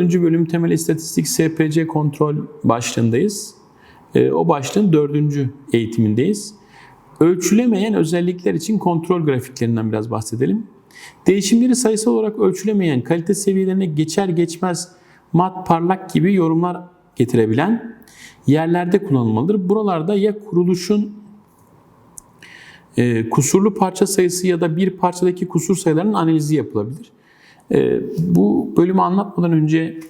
Dördüncü bölüm temel istatistik SPC kontrol başlığındayız. Ee, o başlığın dördüncü eğitimindeyiz. Ölçülemeyen özellikler için kontrol grafiklerinden biraz bahsedelim. Değişimleri sayısal olarak ölçülemeyen kalite seviyelerine geçer geçmez mat parlak gibi yorumlar getirebilen yerlerde kullanılmalıdır. Buralarda ya kuruluşun e, kusurlu parça sayısı ya da bir parçadaki kusur sayılarının analizi yapılabilir. E, bu bölümü anlatmadan önce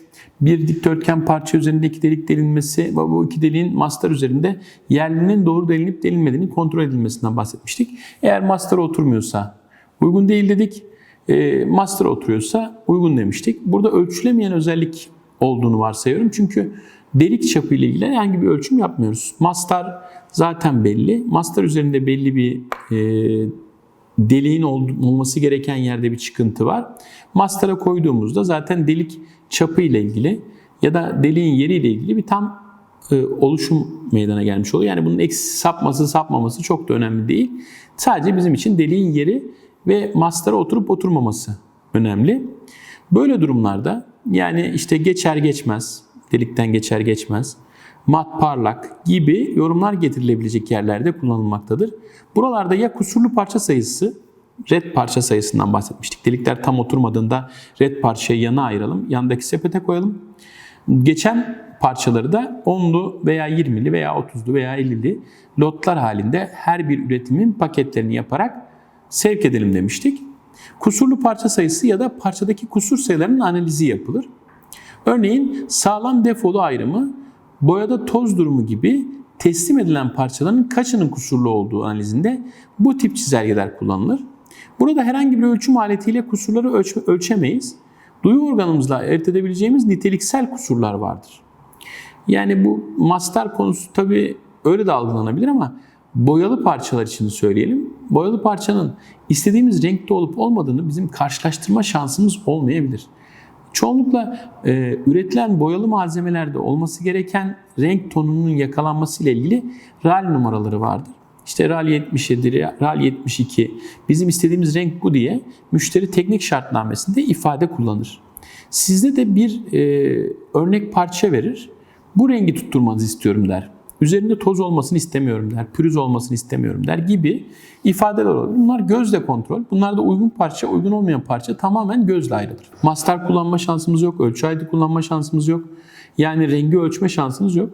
bir dikdörtgen parça üzerinde iki delik delinmesi ve bu iki deliğin master üzerinde yerlerinin doğru delinip delinmediğini kontrol edilmesinden bahsetmiştik. Eğer master oturmuyorsa uygun değil dedik. E, master oturuyorsa uygun demiştik. Burada ölçülemeyen özellik olduğunu varsayıyorum. Çünkü delik çapı ile ilgili herhangi bir ölçüm yapmıyoruz. Master zaten belli. Master üzerinde belli bir e, deliğin olması gereken yerde bir çıkıntı var. Master'a koyduğumuzda zaten delik çapı ile ilgili ya da deliğin yeri ile ilgili bir tam e, oluşum meydana gelmiş oluyor. Yani bunun eksi sapması sapmaması çok da önemli değil. Sadece bizim için deliğin yeri ve master'a oturup oturmaması önemli. Böyle durumlarda yani işte geçer geçmez, delikten geçer geçmez, mat parlak gibi yorumlar getirilebilecek yerlerde kullanılmaktadır. Buralarda ya kusurlu parça sayısı, red parça sayısından bahsetmiştik. Delikler tam oturmadığında red parçayı yana ayıralım, yandaki sepete koyalım. Geçen parçaları da 10'lu veya 20'li veya 30'lu veya 50'li lotlar halinde her bir üretimin paketlerini yaparak sevk edelim demiştik. Kusurlu parça sayısı ya da parçadaki kusur sayılarının analizi yapılır. Örneğin sağlam defolu ayrımı boyada toz durumu gibi teslim edilen parçaların kaçının kusurlu olduğu analizinde bu tip çizelgeler kullanılır. Burada herhangi bir ölçüm aletiyle kusurları ölç ölçemeyiz. Duyu organımızla ayırt edebileceğimiz niteliksel kusurlar vardır. Yani bu master konusu tabii öyle de algılanabilir ama boyalı parçalar için söyleyelim. Boyalı parçanın istediğimiz renkte olup olmadığını bizim karşılaştırma şansımız olmayabilir. Çoğunlukla e, üretilen boyalı malzemelerde olması gereken renk tonunun yakalanması ile ilgili RAL numaraları vardır. İşte RAL 77, RAL 72 bizim istediğimiz renk bu diye müşteri teknik şartnamesinde ifade kullanır. Sizde de bir e, örnek parça verir. Bu rengi tutturmanızı istiyorum der. Üzerinde toz olmasını istemiyorum der, pürüz olmasını istemiyorum der gibi ifadeler olur. Bunlar gözle kontrol. Bunlarda uygun parça, uygun olmayan parça tamamen gözle ayrılır. Master kullanma şansımız yok, ölçü aygıtı kullanma şansımız yok. Yani rengi ölçme şansımız yok.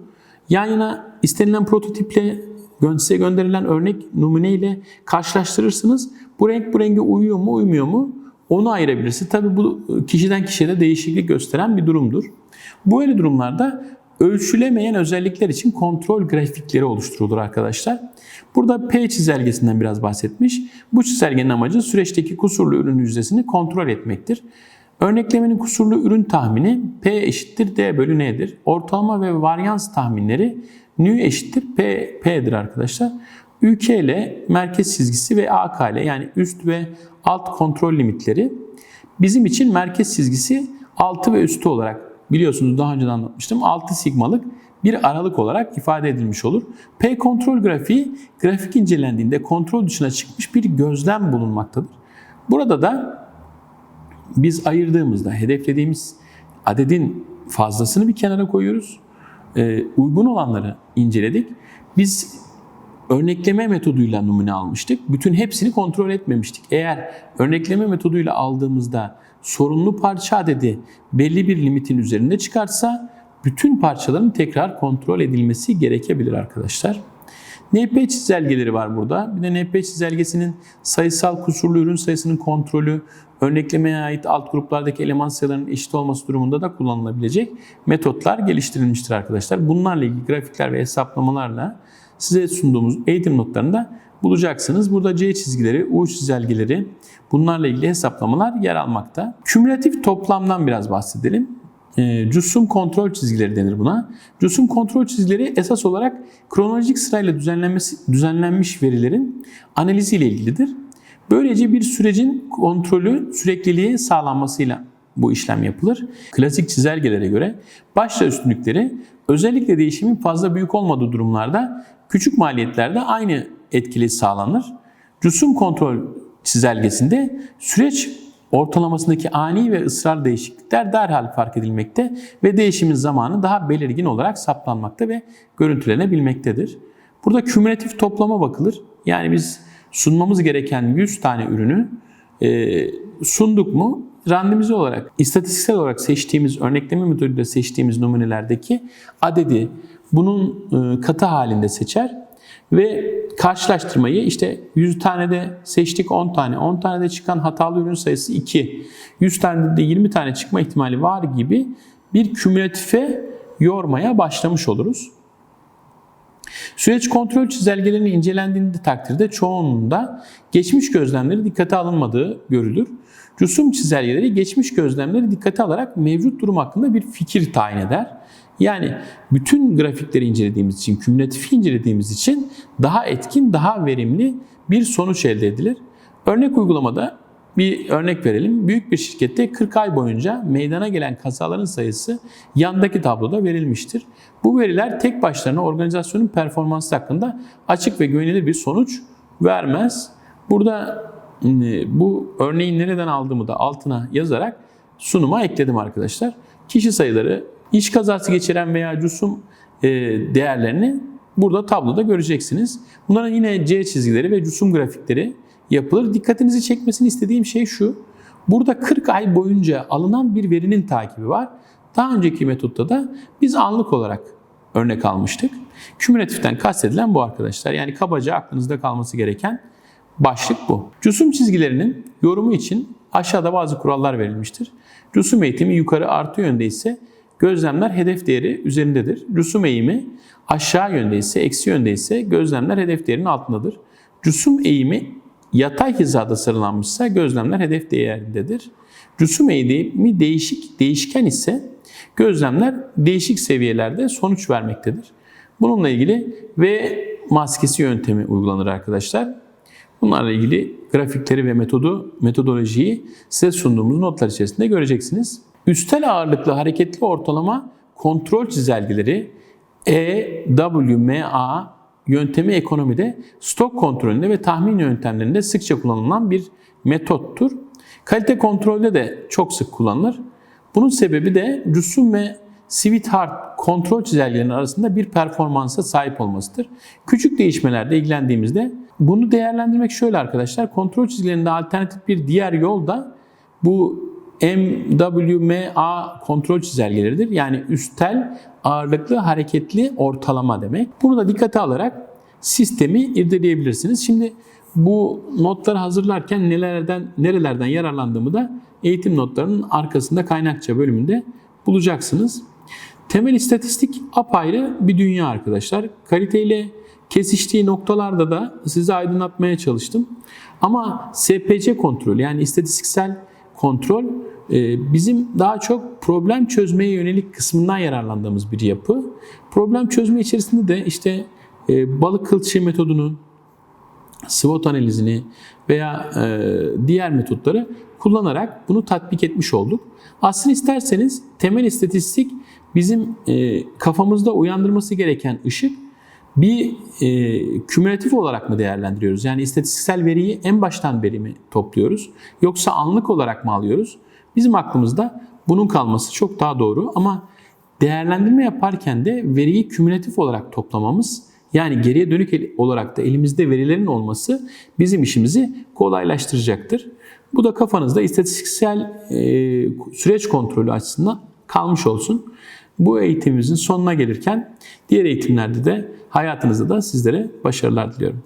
Yan yana istenilen prototiple size gönderilen örnek numune ile karşılaştırırsınız. Bu renk bu renge uyuyor mu, uymuyor mu? Onu ayırabilirsiniz. Tabii bu kişiden kişiye de değişiklik gösteren bir durumdur. Bu öyle durumlarda ölçülemeyen özellikler için kontrol grafikleri oluşturulur arkadaşlar. Burada P çizelgesinden biraz bahsetmiş. Bu çizelgenin amacı süreçteki kusurlu ürün yüzdesini kontrol etmektir. Örneklemenin kusurlu ürün tahmini P eşittir D bölü N'dir. Ortalama ve varyans tahminleri N eşittir P, P'dir arkadaşlar. UK ile merkez çizgisi ve AK ile yani üst ve alt kontrol limitleri bizim için merkez çizgisi altı ve üstü olarak biliyorsunuz daha önce de anlatmıştım 6 sigmalık bir aralık olarak ifade edilmiş olur. P kontrol grafiği grafik incelendiğinde kontrol dışına çıkmış bir gözlem bulunmaktadır. Burada da biz ayırdığımızda hedeflediğimiz adedin fazlasını bir kenara koyuyoruz. Ee, uygun olanları inceledik. Biz örnekleme metoduyla numune almıştık. Bütün hepsini kontrol etmemiştik. Eğer örnekleme metoduyla aldığımızda sorunlu parça adedi belli bir limitin üzerinde çıkarsa bütün parçaların tekrar kontrol edilmesi gerekebilir arkadaşlar. NP çizelgeleri var burada. Bir de NP çizelgesinin sayısal kusurlu ürün sayısının kontrolü, örneklemeye ait alt gruplardaki eleman sayılarının eşit olması durumunda da kullanılabilecek metotlar geliştirilmiştir arkadaşlar. Bunlarla ilgili grafikler ve hesaplamalarla size sunduğumuz eğitim notlarında bulacaksınız. Burada C çizgileri, U çizelgeleri bunlarla ilgili hesaplamalar yer almakta. Kümülatif toplamdan biraz bahsedelim. E, CUSUM kontrol çizgileri denir buna. CUSUM kontrol çizgileri esas olarak kronolojik sırayla düzenlenmesi, düzenlenmiş verilerin analiziyle ilgilidir. Böylece bir sürecin kontrolü sürekliliği sağlanmasıyla bu işlem yapılır. Klasik çizelgelere göre başla üstünlükleri özellikle değişimin fazla büyük olmadığı durumlarda küçük maliyetlerde aynı etkili sağlanır. CUSUM kontrol çizelgesinde süreç ortalamasındaki ani ve ısrar değişiklikler derhal fark edilmekte ve değişimin zamanı daha belirgin olarak saptanmakta ve görüntülenebilmektedir. Burada kümülatif toplama bakılır. Yani biz sunmamız gereken 100 tane ürünü e, sunduk mu randomize olarak, istatistiksel olarak seçtiğimiz, örnekleme metoduyla seçtiğimiz numunelerdeki adedi bunun e, katı halinde seçer ve karşılaştırmayı işte 100 tane de seçtik 10 tane, 10 tane de çıkan hatalı ürün sayısı 2, 100 tane de 20 tane çıkma ihtimali var gibi bir kümülatife yormaya başlamış oluruz. Süreç kontrol çizelgelerinin incelendiğinde takdirde çoğunluğunda geçmiş gözlemleri dikkate alınmadığı görülür. Cusum çizelgeleri geçmiş gözlemleri dikkate alarak mevcut durum hakkında bir fikir tayin eder. Yani bütün grafikleri incelediğimiz için, kümülatifi incelediğimiz için daha etkin, daha verimli bir sonuç elde edilir. Örnek uygulamada bir örnek verelim. Büyük bir şirkette 40 ay boyunca meydana gelen kazaların sayısı yandaki tabloda verilmiştir. Bu veriler tek başlarına organizasyonun performansı hakkında açık ve güvenilir bir sonuç vermez. Burada e, bu örneğin nereden aldığımı da altına yazarak sunuma ekledim arkadaşlar. Kişi sayıları, iş kazası geçiren veya cusum e, değerlerini burada tabloda göreceksiniz. Bunların yine C çizgileri ve cusum grafikleri yapılır. Dikkatinizi çekmesini istediğim şey şu. Burada 40 ay boyunca alınan bir verinin takibi var. Daha önceki metotta da biz anlık olarak örnek almıştık. Kümülatiften kastedilen bu arkadaşlar. Yani kabaca aklınızda kalması gereken başlık bu. Cusum çizgilerinin yorumu için aşağıda bazı kurallar verilmiştir. Cusum eğitimi yukarı artı yönde ise gözlemler hedef değeri üzerindedir. Cusum eğimi aşağı yönde ise eksi yönde ise gözlemler hedef değerinin altındadır. Cusum eğimi yatay hizada sıralanmışsa gözlemler hedef değerindedir. Cusum eğimi değişik değişken ise gözlemler değişik seviyelerde sonuç vermektedir. Bununla ilgili V maskesi yöntemi uygulanır arkadaşlar. Bunlarla ilgili grafikleri ve metodu, metodolojiyi size sunduğumuz notlar içerisinde göreceksiniz. Üstel ağırlıklı hareketli ortalama kontrol çizelgeleri EWMA yöntemi ekonomide stok kontrolünde ve tahmin yöntemlerinde sıkça kullanılan bir metottur. Kalite kontrolde de çok sık kullanılır. Bunun sebebi de Cusum ve Sweetheart kontrol çizelgelerinin arasında bir performansa sahip olmasıdır. Küçük değişmelerde ilgilendiğimizde bunu değerlendirmek şöyle arkadaşlar. Kontrol çizgilerinde alternatif bir diğer yol da bu MWMA kontrol çizelgeleridir. Yani üstel ağırlıklı hareketli ortalama demek. Bunu da dikkate alarak sistemi irdeleyebilirsiniz. Şimdi bu notları hazırlarken nelerden nerelerden yararlandığımı da eğitim notlarının arkasında kaynakça bölümünde bulacaksınız. Temel istatistik apayrı bir dünya arkadaşlar. Kaliteyle kesiştiği noktalarda da size aydınlatmaya çalıştım. Ama SPC kontrol yani istatistiksel kontrol bizim daha çok problem çözmeye yönelik kısmından yararlandığımız bir yapı. Problem çözme içerisinde de işte e, balık kılçığı metodunu, SWOT analizini veya e, diğer metotları kullanarak bunu tatbik etmiş olduk. Aslında isterseniz temel istatistik bizim kafamızda uyandırması gereken ışık bir e, kümülatif olarak mı değerlendiriyoruz? Yani istatistiksel veriyi en baştan beri mi topluyoruz? Yoksa anlık olarak mı alıyoruz? Bizim aklımızda bunun kalması çok daha doğru ama değerlendirme yaparken de veriyi kümülatif olarak toplamamız yani geriye dönük olarak da elimizde verilerin olması bizim işimizi kolaylaştıracaktır. Bu da kafanızda istatistiksel e, süreç kontrolü açısından kalmış olsun. Bu eğitimimizin sonuna gelirken diğer eğitimlerde de hayatınızda da sizlere başarılar diliyorum.